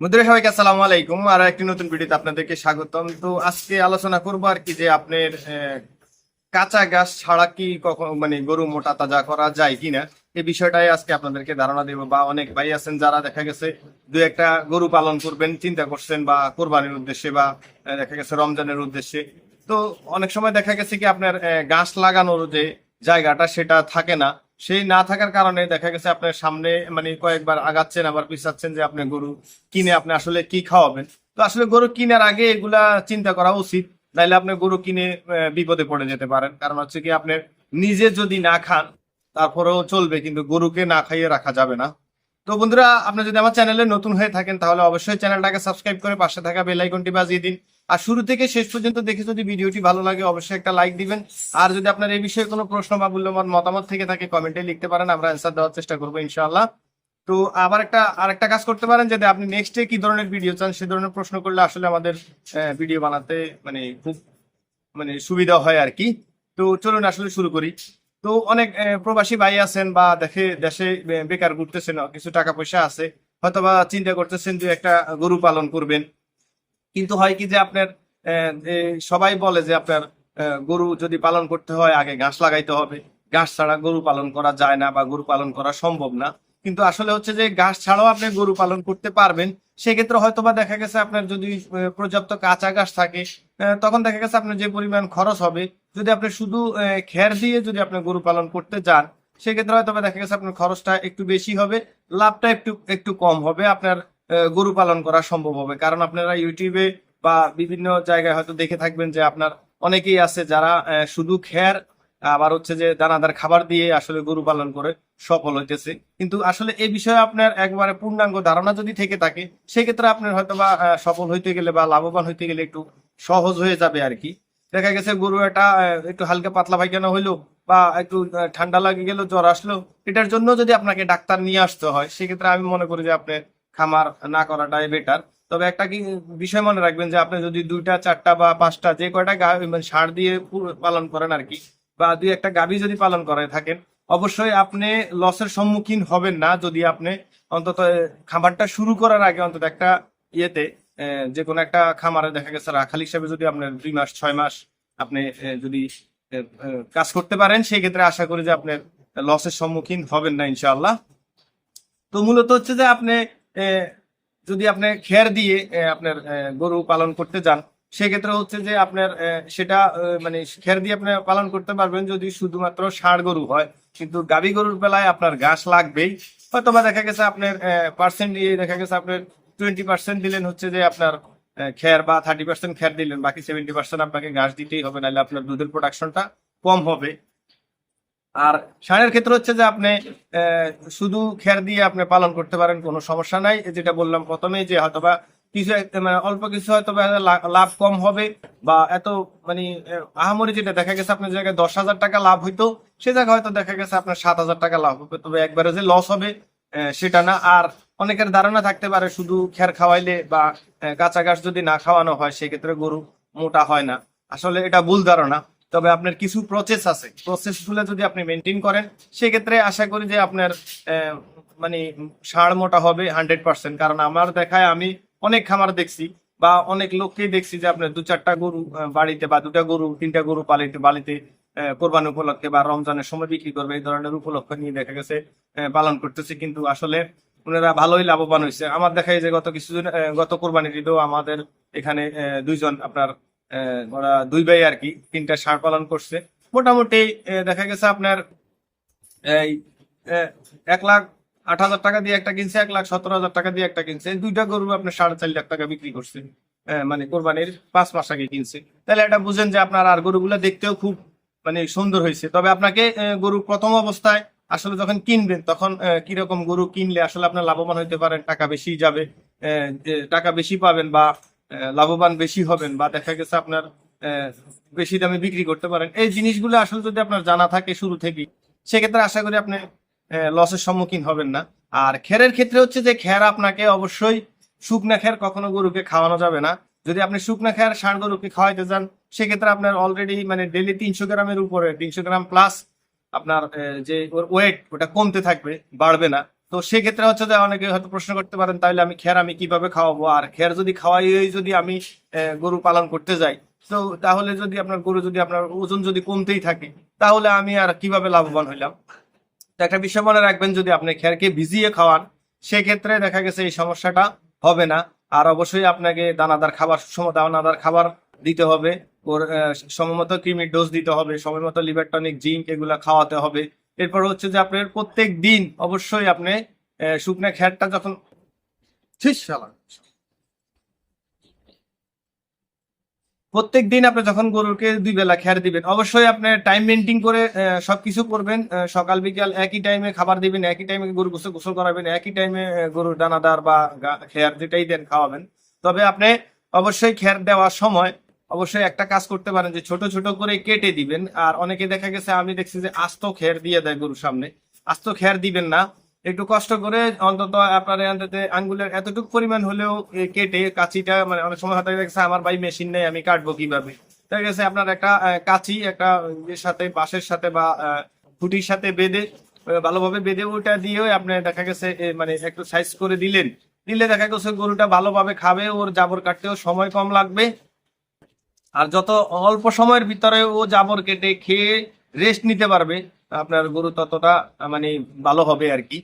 মুদ্রা সবাইকে আসসালামু আলাইকুম, আর একটি নতুন ভিডিওতে আপনাদেরকে স্বাগতম। তো আজকে আলোচনা করব আর কি যে আপনার কাঁচা গাছ ছাড়া কি কখন মানে গরু মোটা তাজা করা যায় কিনা, এই বিষয়টাই আজকে আপনাদেরকে ধারণা দেব বা অনেক ভাই আছেন যারা দেখা গেছে দু একটা গরু পালন করবেন, চিন্তা করছেন বা কোরবানির উদ্দেশ্যে বা দেখা গেছে রমজানের উদ্দেশ্যে। তো অনেক সময় দেখা গেছে কি আপনার গাছ লাগানোর যে জায়গাটা সেটা থাকে না। সেই না থাকার কারণে দেখা গেছে আপনার সামনে মানে কয়েকবার আগাচ্ছেন, আবার পিছাচ্ছেন যে আপনি গরু কিনে আপনি আসলে কি খাওয়াবেন। তো আসলে গরু কিনার আগে এগুলা চিন্তা করা উচিত। নাইলে আপনি গরু কিনে বিপদে পড়ে যেতে পারেন। কারণ হচ্ছে কি, আপনি নিজে যদি না খান, তারপরেও চলবে, কিন্তু গরুকে না খাইয়ে রাখা যাবে না। তো বন্ধুরা, আপনি যদি আমার চ্যানেলে নতুন হয়ে থাকেন, তাহলে অবশ্যই চ্যানেলটাকে সাবস্ক্রাইব করে পাশে থাকা বেল আইকনটি বাজিয়ে দিন। আর শুরু থেকে শেষ পর্যন্ত দেখে যদি ভিডিওটি ভালো লাগে, অবশ্যই একটা লাইক দিবেন। আর যদি আপনার এই বিষয়ে কোনো প্রশ্ন বা মূল্যবান মতামত থেকে থাকে, কমেন্টে লিখতে পারেন, আমরা অ্যান্সার দেওয়ার চেষ্টা করব, ইনশাআল্লাহ। তো আবার একটা আর একটা কাজ করতে পারেন, যদি আপনি নেক্সটে কি ধরনের ভিডিও চান, সে ধরনের প্রশ্ন করলে আসলে আমাদের ভিডিও বানাতে মানে খুব মানে সুবিধা হয় আর কি। তো চলুন আসলে শুরু করি। তো অনেক প্রবাসী ভাই আছেন বা দেখে, দেশে বেকার ঘুরতেছেন, কিছু টাকা পয়সা আছে হয়তো বা চিন্তা করতেছেন যে একটা গরু পালন করবেন। কিন্তু হয় কি যে আপনার সবাই বলে যে আপনার গরু যদি পালন করতে হয়, আগে ঘাস লাগাইতে হবে। ঘাস ছাড়া গরু পালন করা যায় না বা গরু পালন করা সম্ভব না। কিন্তু আসলে হচ্ছে যে ঘাস ছাড়াও আপনি গরু পালন করতে পারবেন। সেক্ষেত্রে হয়তো বা দেখা গেছে আপনার যদি পর্যাপ্ত কাঁচা ঘাস থাকে তখন দেখা গেছে আপনার যে পরিমাণ খরচ হবে, যদি আপনি শুধু খ্যার দিয়ে যদি আপনি গরু পালন করতে যান, সেক্ষেত্রে হয়তো দেখা গেছে আপনার খরচটা একটু বেশি হবে, লাভটা একটু একটু কম হবে, আপনার গরু পালন করা সম্ভব হবে। কারণ আপনারা ইউটিউবে বা বিভিন্ন জায়গায় হয়তো দেখে থাকবেন যে আপনার অনেকেই আছে যারা শুধু খ্যার আবার হচ্ছে যে দানাদার খাবার দিয়ে আসলে গরু পালন করে সফল হইতেছে। কিন্তু আসলে এই বিষয়ে আপনার একবারে পূর্ণাঙ্গ ধারণা যদি থেকে থাকে, সেক্ষেত্রে আপনার হয়তো বা সফল হইতে গেলে বা লাভবান হইতে গেলে একটু সহজ হয়ে যাবে আর কি। দেখা গেছে গরু আহ, একটু হালকা পাতলা পায়খানা হইল বা একটু ঠান্ডা লাগে গেল জ্বর আসলো এটার জন্য যদি আপনাকে ডাক্তার নিয়ে আসতে হয় সেক্ষেত্রে আমি মনে করি যে আপনি খামার না করাটাই বেটার তবে একটা কি বিষয় মনে রাখবেন যে আপনি যদি দুইটা চারটা বা পাঁচটা যে কয়টা মানে সার দিয়ে পালন করেন আর কি বা দুই একটা গাভী যদি পালন করে থাকেন অবশ্যই আপনি লসের সম্মুখীন হবেন না যদি আপনি অন্তত খামারটা শুরু করার আগে অন্তত একটা ইয়েতে যে কোনো একটা খামারে দেখা গেছে রাখাল হিসেবে যদি আপনার দুই মাস, ছয় মাস আপনি যদি কাজ করতে পারেন, সেই ক্ষেত্রে আশা করি যে আপনার লসের সম্মুখীন হবেন না ইনশাআল্লাহ। তো মূলত হচ্ছে যে আপনি যদি আপনি খের দিয়ে আপনার গরু পালন করতে যান সেক্ষেত্রে হচ্ছে যে আপনার সেটা মানে খের দিয়ে আপনি পালন করতে পারবেন যদি শুধুমাত্র ষাঁড় গরু হয়। কিন্তু গাভী গরুর বেলায় আপনার ঘাস লাগবেই। হয়তো বা দেখা গেছে আপনার পার্সেন্ট দিয়ে দেখা গেছে আপনার টোয়েন্টি পার্সেন্ট দিলেন হচ্ছে যে আপনার খের বা থার্টি পার্সেন্ট খের দিলেন বাকি সেভেন্টি পার্সেন্ট আপনাকে ঘাস দিতেই হবে নাহলে আপনার দুধের প্রোডাকশনটা কম হবে। আর ষাঁড়ের ক্ষেত্রে হচ্ছে যে আপনি শুধু খের দিয়ে আপনি পালন করতে পারেন কোনো সমস্যা নাই। যেটা বললাম প্রথমেই যে হয়তোবা কিছু মানে অল্প কিছু হয়তো বা লাভ কম হবে বা এত মানে আহ, আহামরি যেটা দেখা গেছে আপনার জায়গায় দশ হাজার টাকা লাভ হইতো সে জায়গায় হয়তো দেখা গেছে আপনার সাত হাজার টাকা লাভ হবে। তবে একবারে যে লস হবে সেটা না। আর অনেকের ধারণা থাকতে পারে শুধু খের খাওয়াইলে বা কাঁচা ঘাস যদি না খাওয়ানো হয়, সেক্ষেত্রে গরু মোটা হয় না। আসলে এটা ভুল ধারণা। তবে আপনার কিছু প্রসেস আছে। প্রসেসগুলো যদি আপনি মেনটেন করেন, সেক্ষেত্রে আশা করি যে আপনার মানে ষাঁড় মোটা হবে হান্ড্রেড পার্সেন্ট কারণ আমার দেখায় আমি অনেক খামার দেখছি বা অনেক লোককেই দেখছি যে আপনার দু চারটা গরু বাড়িতে বা দুটা গরু, তিনটা গরু পালিতে, বালিতে কোরবানি উপলক্ষে বা রমজানের সময় বিক্রি করবে, এই ধরনের উপলক্ষ নিয়ে দেখা গেছে পালন করতেছে। কিন্তু আসলে ওনারা ভালোই লাভবান হয়েছে আমার দেখায় যে গত কিছুদিন গত কোরবানির ঈদেও আমাদের এখানে দুইজন আপনার ওরা দুই ভাই আর কি, তিনটা সার পালন করছে। মোটামুটি দেখা গেছে আপনার, এই এক লাখ আট হাজার টাকা দিয়ে একটা কিনছে, এক লাখ সতেরো হাজার টাকা দিয়ে একটা কিনছে। দুইটা গরু আপনার সাড়ে চার লাখ টাকা বিক্রি করছে মানে কোরবানির পাঁচ মাস আগে কিনছে। তাহলে এটা বুঝেন যে আপনার আর গরুগুলো দেখতেও খুব মানে সুন্দর হয়েছে তবে আপনাকে গরু প্রথম অবস্থায় আসলে যখন কিনবেন, তখন কীরকম গরু কিনলে আসলে আপনার লাভবান হইতে পারেন, টাকা বেশি যাবে টাকা বেশি পাবেন বা লাভবান বেশি হবেন বা দেখা গেছে আপনার বেশি দামে বিক্রি করতে পারেন। এই জিনিসগুলো আসলে যদি আপনার জানা থাকে শুরু থেকেই, সেক্ষেত্রে আশা করি আপনি লসের সম্মুখীন হবেন না। আর খেরের ক্ষেত্রে হচ্ছে যে খের আপনাকে অবশ্যই শুকনা খের কখনো গরুকে খাওয়ানো যাবে না। যদি আপনি শুকনা খের, ষাঁড় গরুকে খাওয়াইতে যান, সেক্ষেত্রে আপনার অলরেডি মানে ডেলি তিনশো গ্রামের উপরে, তিনশো গ্রাম প্লাস আপনার যে ওয়েট ওটা কমতে থাকবে, বাড়বে না। তো সেক্ষেত্রে হচ্ছে যে অনেকে হয়তো প্রশ্ন করতে পারেন তাহলে আমি খের আমি কীভাবে খাওয়াবো? আর খের যদি খাওয়াই যদি আমি গরু পালন করতে যাই, তো তাহলে যদি আপনার গরু যদি আপনার ওজন যদি কমতেই থাকে, তাহলে আমি আর কীভাবে লাভবান হইলাম? তো একটা বিষয় মনে রাখবেন, যদি আপনি খেরকে ভিজিয়ে খাওয়ান, সেক্ষেত্রে দেখা গেছে এই সমস্যাটা হবে না। আর অবশ্যই আপনাকে দানাদার খাবার, সুষম দানাদার খাবার দিতে হবে। ওর সময়মতো কৃমির ডোজ দিতে হবে সময়মতো লিভার টনিক জিঙ্ক এগুলা খাওয়াতে হবে। এরপর হচ্ছে যে আপনার প্রত্যেক দিন অবশ্যই আপনি শুকনো খ্যারটা যখন শালা। প্রত্যেক দিন আপনি যখন গরুকে দুই বেলা খেয়ার দিবেন, অবশ্যই আপনি টাইম মেনটেন করে সবকিছু করবেন। সকাল, বিকাল একই টাইমে খাবার দিবেন, একই টাইমে গরু গোসল গোসল করাবেন, একই টাইমে গরুর দানাদার বা খেয়ার যেটাই দেন খাওয়াবেন। তবে আপনি অবশ্যই খেয়ার দেওয়ার সময় অবশ্যই একটা কাজ করতে পারেন যে ছোট ছোট করে কেটে দিবেন। আর অনেকে দেখা গেছে, আমি দেখছি যে আস্ত খের দিয়ে দেয় গরুর সামনে। আস্ত খের দিবেন না। একটু কষ্ট করে অন্তত আপনার আঙ্গুলের এতটুকু পরিমাণ হলেও কেটে কাঁচিটা মানে অনেক সময় হয়তো দেখছে আমার ভাই মেশিন নেই, আমি কাটবো কীভাবে? দেখা গেছে আপনার একটা কাঁচি একটা ইয়ের সাথে, বাঁশের সাথে বা খুঁটির সাথে বেঁধে ভালোভাবে বেঁধে ওটা দিয়েও আপনি দেখা গেছে মানে একটু সাইজ করে দিলেন। দিলে দেখা গেছে গরুটা ভালোভাবে খাবে, ওর জাবর কাটতেও সময় কম লাগবে। আর যত অল্প সময়ের ভিতরে ও জাবর কেটে খেয়ে রেস্ট নিতে পারবে, আপনার গরু ততটা মানে ভালো হবে আর কি।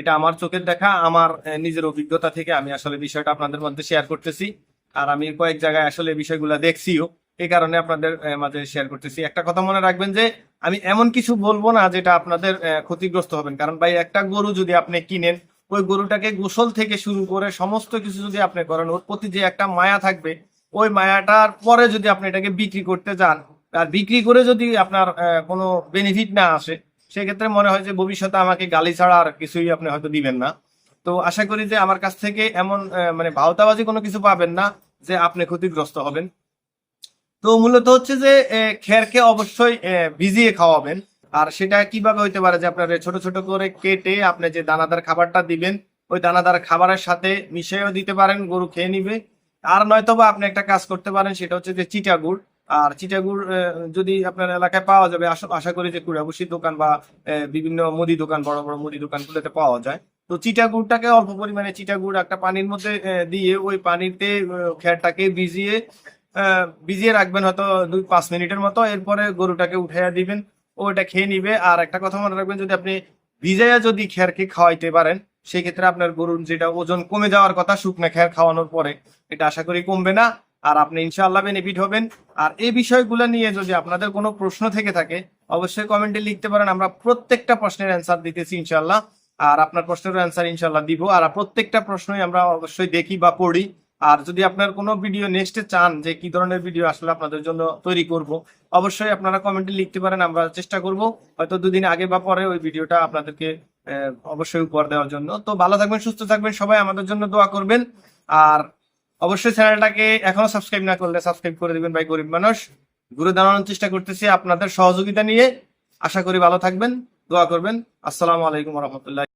এটা আমার চোখের দেখা, আমার নিজের অভিজ্ঞতা থেকে আমি আসলে বিষয়টা আপনাদের মধ্যে শেয়ার করতেছি। আর আমি কয়েক জায়গায় আসলে বিষয়গুলো দেখছিও এই কারণে আপনাদের মাঝে শেয়ার করতেছি। একটা কথা মনে রাখবেন যে, আমি এমন কিছু বলব না যেটা আপনাদের ক্ষতিগ্রস্ত হবেন। কারণ ভাই, একটা গরু যদি আপনি কিনেন, ওই গরুটাকে গোসল থেকে শুরু করে সমস্ত কিছু যদি আপনি করেন, ওর প্রতি যে একটা মায়া থাকবে ওই মায়াটার পরে যদি আপনি এটাকে বিক্রি করতে যান আর বিক্রি করে যদি আপনার কোনো বেনিফিট না আসে, সেক্ষেত্রে মনে হয় যে ভবিষ্যতে আমাকে গালি ছাড়া আর কিছুই আপনি হয়তো দিবেন না। তো আশা করি যে আমার কাছ থেকে এমন মানে ভাওতাবাজি কোনো কিছু পাবেন না যে আপনি ক্ষতিগ্রস্ত হবেন। তো মূলত হচ্ছে যে খেরকে অবশ্যই ভিজিয়ে খাওয়াবেন। আর সেটা কীভাবে হইতে পারে যে আপনার ছোট ছোট করে কেটে আপনি যে দানাদার খাবারটা দিবেন, ওই দানাদার খাবারের সাথে মিশিয়েও দিতে পারেন, গরু খেয়ে নিবে। আর নয়তো বা আপনি একটা কাজ করতে পারেন, সেটা হচ্ছে যে চিটাগুড়। আর চিটাগুড় যদি আপনার এলাকায় পাওয়া যাবে, আশা- করি যে কুড়াবুসি দোকান বা বিভিন্ন মুদি দোকান, বড় বড় মুদি দোকানগুলোতে পাওয়া যায়। তো চিটাগুড়টাকে অল্প পরিমাণে চিটাগুড় একটা পানির মধ্যে দিয়ে ওই পানিতে খেরটাকে ভিজিয়ে ভিজিয়ে রাখবেন হয়তো দুই, পাঁচ মিনিটের মতো। এরপরে গরুটাকে উঠাইয়া দিবেন ওটা খেয়ে নিবে। আর একটা কথা মনে রাখবেন, যদি আপনি ভিজাইয়া যদি খেরকে খাওয়াইতে পারেন সেক্ষেত্রে আপনার গরুর যেটা ওজন কমে যাওয়ার কথা শুকনা খ্যার খাওয়ানোর পরে, এটা আশা করি কমবে না। আর আপনি ইনশাআল্লাহ বেনিফিট হবেন। আর এই বিষয়গুলো নিয়ে যদি আপনাদের কোনো প্রশ্ন থেকে থাকে, অবশ্যই কমেন্টে লিখতে পারেন। আমরা প্রত্যেকটা প্রশ্নের অ্যান্সার দিতেছি ইনশাআল্লাহ। আর আপনার প্রশ্নের অ্যান্সার ইনশাআল্লাহ দিব। আর প্রত্যেকটা প্রশ্নই আমরা অবশ্যই দেখি বা পড়ি। আর যদি আপনার কোনো ভিডিও নেক্সটে চান যে কি ধরনের ভিডিও আসলে আপনাদের জন্য তৈরি করব, অবশ্যই আপনারা কমেন্টে লিখতে পারেন, আমরা চেষ্টা করব। হয়তো দুদিন আগে বা পরে ওই ভিডিওটা আপনাদেরকে অবশ্যই উপহার দেওয়ার জন্য। তো ভালো থাকবেন, সুস্থ থাকবেন, সবাই আমাদের জন্য দোয়া করবেন। আর অবশ্যই চ্যানেলটাকে এখনও সাবস্ক্রাইব না করলে সাবস্ক্রাইব করে দিবেন ভাই গরিব মানুষ। ঘুরে দাঁড়ানোর চেষ্টা করতেছি আপনাদের সহযোগিতা নিয়ে। আশা করি ভালো থাকবেন, দোয়া করবেন। আসসালামু আলাইকুম রহমতুল্লাহ।